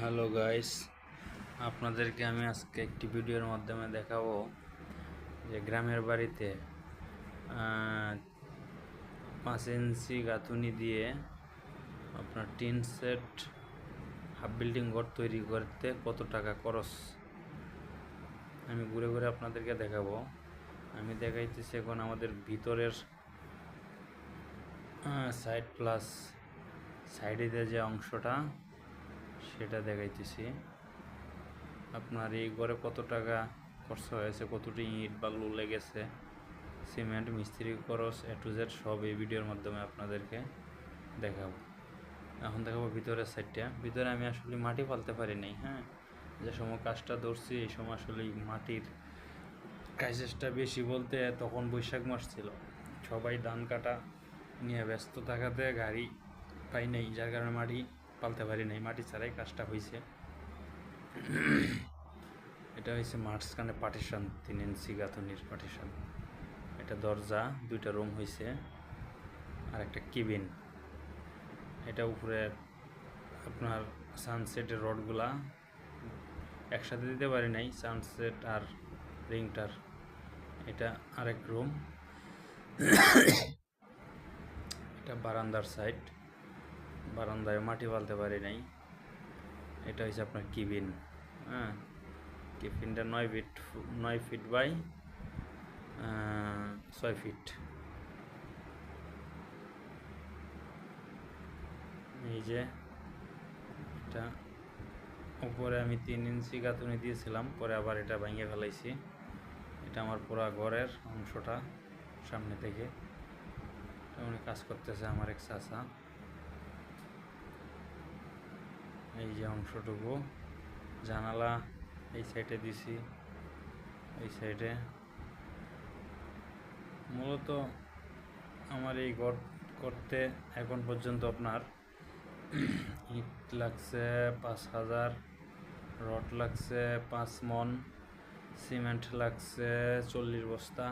Hello guys, আপনাদেরকে আমি আজকে একটি ভিডিওর মাধ্যমে দেখাবো যে গ্রামের বাড়িতে পাঁচ ইঞ্চি গাঁথুনি দিয়ে আপনার টিন সেট, হাফ বিল্ডিং ঘর তৈরি করতে কত টাকা খরচ? আমি ঘুরে ঘুরে আপনাদেরকে দেখাবো। আমি দেখাইতেছি এখন আমাদের ভিতরের সাইড প্লাস সাইডে যে অংশটা সেটা দেখাইতেছি। আপনার এই ঘরে কত টাকা খরচ হয়েছে, কতটি ইট বালু লেগেছে, সিমেন্ট, মিস্ত্রি, খরচ এ টু জেড সব এই ভিডিওর মাধ্যমে আপনাদেরকে দেখাবো। এখন দেখাবো ভিতরের সাইডটা ভিতরে আমি আসলে মাটি ফালতে পারি নাই হ্যাঁ? যে সময় কাজটা ধরছি, এই সময় আসলে মাটির কাজেসটা বেশি বলতে তখন বৈশাখ মাস ছিল। সবাই ধান কাটা নিয়ে ব্যস্ত থাকাতে গাড়ি পাই নাই, যার কারণে মাটি পালতে পারি নাই, মাটি ছাড়াই কাজটা হয়েছে এটা হয়েছে মাঝখানে পার্টিশন, তিন ইঞ্চি গাঁথনির পার্টিশন। এটা দরজা, দুইটা রুম হয়েছে আর একটা কিবিন। এটা উপরে আপনার সানসেটের রডগুলা, একসাথে দিতে পারি নাই সানসেট আর রিংটার। এটা আরেক রুম। এটা বারান্দার সাইড বারান্দায় মাটি ফালতে পারি নাই। এটা হচ্ছে আপনার কিবিন হ্যাঁ? কিবিনটা নয় ফিট নয় ফিট বাই ছয় ফিট। এই যে এটা, উপরে আমি তিন ইঞ্চি গাঁথুনি দিয়েছিলাম, পরে আবার এটা ভেঙে ফেলাইছি। এটা আমার পুরা ঘরের অংশটা সামনে থেকে। উনি কাজ করতেছে আমার এক চাচা। এই যে অংশটুকু, জানালা এই সাইডে দিছি, এই সাইডে মূলত আমার এই ঘর করতে এখন পর্যন্ত আপনার ইট লাগছে পাঁচ হাজার, রড লাগছে পাঁচ মন, সিমেন্ট লাগছে চল্লিশ বস্তা।